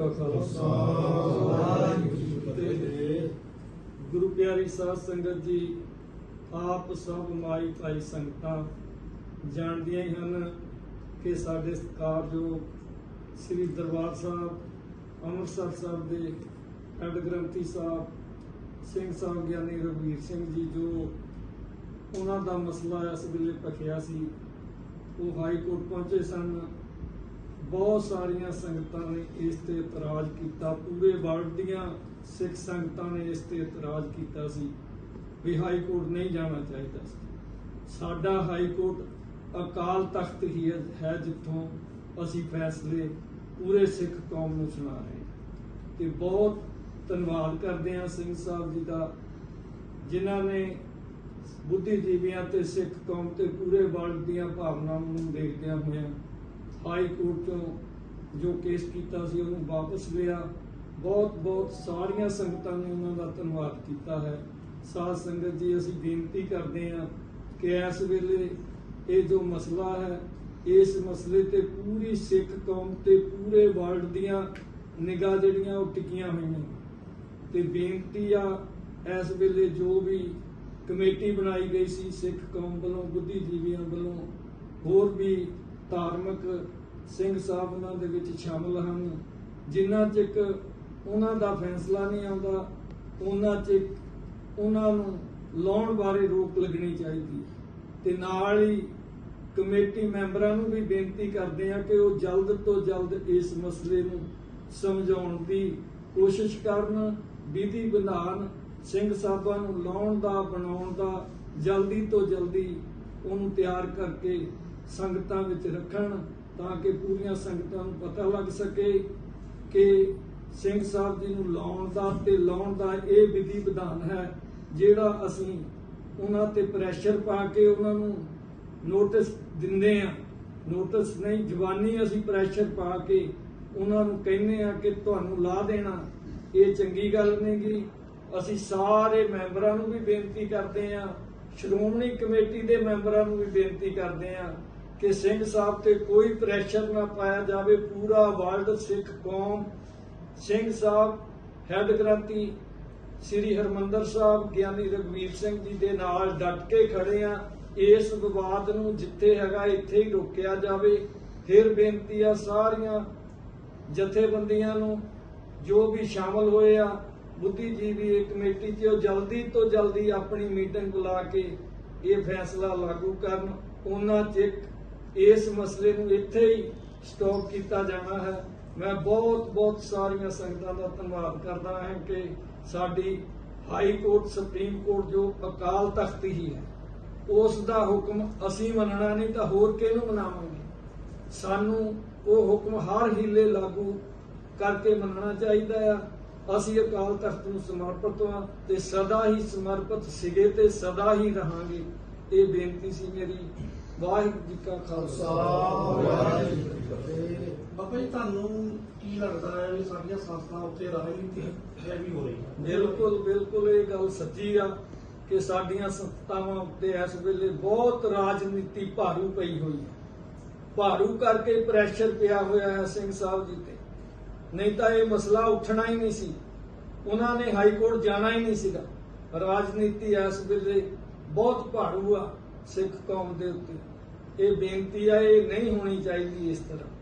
ਕਾ ਖਾਲਸਾ ਵਾਹਿਗੁਰੂ ਜੀ ਕੀ ਫਤਿਹ ਗੁਰੂ ਪਿਆਰੀ ਸਾਧ ਸੰਗਤ ਜੀ, ਆਪ ਸਭ ਮਾਈ ਭਾਈ ਸੰਗਤਾਂ ਜਾਣਦੀਆਂ ਹੀ ਹਨ ਕਿ ਸਾਡੇ ਸਤਿਕਾਰਯੋਗ ਸ੍ਰੀ ਦਰਬਾਰ ਸਾਹਿਬ, ਅੰਮ੍ਰਿਤਸਰ ਸਾਹਿਬ ਦੇ ਹੈਡ ਗ੍ਰੰਥੀ ਸਾਹਿਬ, ਸਿੰਘ ਸਾਹਿਬ ਗਿਆਨੀ ਰਘਵੀਰ ਸਿੰਘ ਜੀ, ਜੋ ਉਹਨਾਂ ਦਾ ਮਸਲਾ ਇਸ ਵੇਲੇ ਭਖਿਆ ਸੀ, ਉਹ ਹਾਈ ਕੋਰਟ ਪਹੁੰਚੇ ਸਨ। ਬਹੁਤ ਸਾਰੀਆਂ ਸੰਗਤਾਂ ਨੇ ਇਸ ਤੇ ਇਤਰਾਜ਼ ਕੀਤਾ ਪੂਰੇ ਵਰਲਡ ਦੀਆਂ ਸਿੱਖ ਸੰਗਤਾਂ ਨੇ ਇਸ ਤੇ ਇਤਰਾਜ਼ ਕੀਤਾ ਸੀ ਵੀ ਹਾਈ ਕੋਰਟ ਨਹੀਂ ਜਾਣਾ ਚਾਹੀਦਾ ਸੀ ਸਾਡਾ ਹਾਈ ਕੋਰਟ ਅਕਾਲ ਤਖਤ ਹੀ ਹੈ- ਜਿੱਥੋਂ ਅਸੀਂ ਫੈਸਲੇ ਪੂਰੇ ਸਿੱਖ ਕੌਮ ਨੂੰ ਸੁਣਾ ਰਹੇ ਹਾਂ। ਤੇ ਬਹੁਤ ਧੰਨਵਾਦ ਕਰਦੇ ਹਾਂ ਸਿੰਘ ਸਾਹਿਬ ਜੀ ਦਾ, ਜਿਨ੍ਹਾਂ ਨੇ ਬੁੱਧੀਜੀਵੀਆਂ ਤੇ ਸਿੱਖ ਕੌਮ ਤੇ ਪੂਰੇ ਵਰਲਡ ਦੀਆਂ ਭਾਵਨਾਵਾਂ ਨੂੰ ਦੇਖਦਿਆਂ ਹੋਇਆਂ ਹਾਈ ਕੋਰਟ ਤੋਂ ਜੋ ਕੇਸ ਕੀਤਾ ਸੀ, ਉਹਨੂੰ ਵਾਪਸ ਲਿਆ। ਬਹੁਤ ਬਹੁਤ ਸਾਰੀਆਂ ਸੰਗਤਾਂ ਨੇ ਉਹਨਾਂ ਦਾ ਧੰਨਵਾਦ ਕੀਤਾ ਹੈ। ਸਾਧ ਸੰਗਤ ਜੀ, ਅਸੀਂ ਬੇਨਤੀ ਕਰਦੇ ਹਾਂ ਕਿ ਇਸ ਵੇਲੇ ਇਹ ਜੋ ਮਸਲਾ ਹੈ, ਇਸ ਮਸਲੇ ਤੇ ਪੂਰੀ ਸਿੱਖ ਕੌਮ ਤੇ ਪੂਰੇ ਵਰਲਡ ਦੀਆਂ ਨਿਗਾਹ ਜਿਹੜੀਆਂ, ਉਹ ਟਿਕੀਆਂ ਹੋਈਆਂ ਨੇ। ਤੇ ਬੇਨਤੀ ਆ, ਇਸ ਵੇਲੇ ਜੋ ਵੀ ਕਮੇਟੀ ਬਣਾਈ ਗਈ ਸੀ ਸਿੱਖ ਕੌਮ ਵੱਲੋਂ, ਬੁੱਧੀਜੀਵੀਆਂ ਵੱਲੋਂ, ਹੋਰ ਵੀ ਧਾਰਮਿਕ ਸਿੰਘ ਸਾਹਿਬ ਉਹਨਾਂ ਦੇ ਵਿੱਚ ਸ਼ਾਮਲ ਹਨ। ਜਿਨ੍ਹਾਂ ਚਿਕ ਉਹਨਾਂ ਦਾ ਫੈਸਲਾ ਨਹੀਂ ਆਉਂਦਾ, ਉਹਨਾਂ ਚਿਕ ਉਹਨਾਂ ਨੂੰ ਲਾਉਣ ਬਾਰੇ ਰੋਕ ਲੱਗਣੀ ਚਾਹੀਦੀ ਤੇ ਨਾਲ ਹੀ ਕਮੇਟੀ ਮੈਂਬਰਾਂ ਨੂੰ ਵੀ ਬੇਨਤੀ ਕਰਦੇ ਆ ਕਿ ਉਹ ਜਲਦ ਤੋਂ ਜਲਦ ਇਸ ਮਸਲੇ ਨੂੰ ਸਮਝਾਉਣ ਦੀ ਕੋਸ਼ਿਸ਼ ਕਰਨ, ਵਿਧੀ ਵਿਧਾਨ ਸਿੰਘ ਸਾਹਿਬਾਂ ਨੂੰ ਲਾਉਣ ਦਾ, ਬਣਾਉਣ ਦਾ, ਜਲਦੀ ਤੋਂ ਜਲਦੀ ਉਹਨੂੰ ਤਿਆਰ ਕਰਕੇ ਸੰਗਤਾਂ ਵਿੱਚ ਰੱਖਣ ਤਾਂ ਕਿ ਪੂਰੀਆਂ ਸੰਗਤਾਂ ਨੂੰ ਪਤਾ ਲੱਗ ਸਕੇ ਕਿ ਸਿੰਘ ਸਾਹਿਬ ਜੀ ਨੂੰ ਲਾਉਣ ਦਾ ਤੇ ਲਾਉਣ ਦਾ ਇਹ ਵਿਧੀ ਵਿਧਾਨ ਹੈ, ਜਿਹੜਾ ਅਸੀਂ ਉਹਨਾਂ ਤੇ ਪ੍ਰੈਸ਼ਰ ਪਾ ਕੇ ਉਹਨਾਂ ਨੂੰ ਨੋਟਿਸ ਦਿੰਦੇ ਆ ਨੋਟਿਸ ਨਹੀਂ, ਜਵਾਨੀ ਅਸੀਂ ਪ੍ਰੈਸ਼ਰ ਪਾ ਕੇ ਉਹਨਾਂ ਨੂੰ ਕਹਿੰਦੇ ਆ ਕਿ ਤੁਹਾਨੂੰ ਲਾ ਦੇਣਾ, ਇਹ ਚੰਗੀ ਗੱਲ ਨਹੀਂਗੀ ਅਸੀਂ ਸਾਰੇ ਮੈਂਬਰਾਂ ਨੂੰ ਵੀ ਬੇਨਤੀ ਕਰਦੇ ਆ ਸ਼੍ਰੋਮਣੀ ਕਮੇਟੀ ਦੇ ਮੈਂਬਰਾਂ ਨੂੰ ਵੀ ਬੇਨਤੀ ਕਰਦੇ ਆ ਕਿ ਸਿੰਘ ਸਾਹਿਬ ਤੇ ਕੋਈ ਪ੍ਰੈਸ਼ਰ ਨਾ ਪਾਇਆ ਜਾਵੇ, ਪੂਰਾ ਵਰਲਡ ਸਿੱਖ ਕੌਮ, ਸਿੰਘ ਸਾਹਿਬ ਹੈੱਡ ਗ੍ਰੰਥੀ ਸ੍ਰੀ ਹਰਮੰਦਰ ਸਾਹਿਬ, ਗਿਆਨੀ ਰਘਵੀਰ ਸਿੰਘ ਜੀ ਦੇ ਨਾਲ ਡਟ ਕੇ ਖੜੇ ਆ। ਇਸ ਵਿਵਾਦ ਨੂੰ ਜਿੱਥੇ ਹੈਗਾ, ਇੱਥੇ ਹੀ ਰੋਕਿਆ ਜਾਵੇ। ਫਿਰ ਬੇਨਤੀ ਆ ਸਾਰੀਆਂ ਜਥੇਬੰਦੀਆਂ ਨੂੰ, ਜੋ ਵੀ ਸ਼ਾਮਲ ਹੋਏ ਆ, ਬੁੱਧੀਜੀਵੀ ਇਹ ਕਮੇਟੀ 'ਚ, ਉਹ ਜਲਦੀ ਤੋਂ ਜਲਦੀ ਆਪਣੀ ਮੀਟਿੰਗ ਬੁਲਾ ਕੇ ਇਹ ਫੈਸਲਾ ਲਾਗੂ ਕਰਨ। ਉਹਨਾਂ ਚਿਕ ਇਸ ਮਸਲੇ ਨੂੰ ਇੱਥੇ ਹੀ ਸਟਾਪ ਕੀਤਾ ਜਾਣਾ ਹੈ। ਮੈਂ ਬਹੁਤ ਬਹੁਤ ਸਾਰੀਆਂ ਸੰਗਤਾਂ ਦਾ ਧੰਨਵਾਦ ਕਰਦਾ ਹਾਂ ਕਿ ਸਾਡੀ ਹਾਈ ਕੋਰਟ ਸੁਪਰੀਮ ਕੋਰਟ ਜੋ ਅਕਾਲ ਤਖਤ ਹੀ ਹੈ, ਉਸ ਦਾ ਹੁਕਮ ਅਸੀਂ ਮੰਨਣਾ ਨਹੀਂ ਤਾਂ ਹੋਰ ਕਿਹਨੂੰ ਮਨਾਵਾਂਗੇ? ਸਾਨੂੰ ਉਹ ਹੁਕਮ ਹਰ ਹੀਲੇ ਲਾਗੂ ਕਰਕੇ ਮੰਨਣਾ ਚਾਹੀਦਾ ਆ। ਅਸੀਂ ਅਕਾਲ ਤਖਤ ਨੂੰ ਸਮਰਪਿਤ ਹਾਂ ਤੇ ਸਦਾ ਹੀ ਸਮਰਪਿਤ ਸਿਗੇ ਤੇ ਸਦਾ ਹੀ ਰਹਾਂਗੇ। ਇਹ ਬੇਨਤੀ ਸੀ ਮੇਰੀ। ਵਾਹਿਗੁਰੂ ਜੀ ਕਾ ਖਾਲਸਾ, ਵਾਹਿਗੁਰੂ ਜੀ ਕੀ ਫਤਿਹ। ਬਾਬਾ ਜੀ, ਤੁਹਾਨੂੰ ਕੀ ਲੱਗਦਾ ਹੈ ਵੀ ਸਾਡੀਆਂ ਸੰਸਥਾਵਾਂ ਉੱਤੇ ਰਾਜਨੀਤੀ ਹੈਵੀ ਹੋ ਰਹੀ ਹੈ? ਬਿਲਕੁਲ ਬਿਲਕੁਲ ਇਹ ਗੱਲ ਸੱਚੀ ਆ ਕਿ ਸਾਡੀਆਂ ਸੰਸਥਾਵਾਂ ਉੱਤੇ ਇਸ ਵੇਲੇ ਬਹੁਤ ਰਾਜਨੀਤੀ ਭਾਰੂ ਪਈ ਹੋਈ ਹੈ। ਭਾਰੂ ਕਰਕੇ ਪ੍ਰੈਸ਼ਰ ਪਿਆ ਹੋਇਆ ਹੈ ਸਿੰਘ ਸਾਹਿਬ ਜੀ ਤੇ। ਨਹੀਂ ਤਾਂ ਇਹ ਮਸਲਾ ਉੱਠਣਾ ਹੀ ਨਹੀਂ ਸੀ। ਉਹਨਾਂ ਨੇ ਹਾਈ ਕੋਰਟ ਜਾਣਾ ਹੀ ਨਹੀਂ ਸੀਗਾ। ਰਾਜਨੀਤੀ ਇਸ ਵੇਲੇ ਬਹੁਤ ਭਾਰੂ ਆ। ਸਿੱਖ ਕੌਮ ਦੇ ਉੱਤੇ। ਇਹ ਬੇਨਤੀ ਆ ਇਹ ਨਹੀਂ ਹੋਣੀ ਚਾਹੀਦੀ ਇਸ ਤਰ੍ਹਾਂ।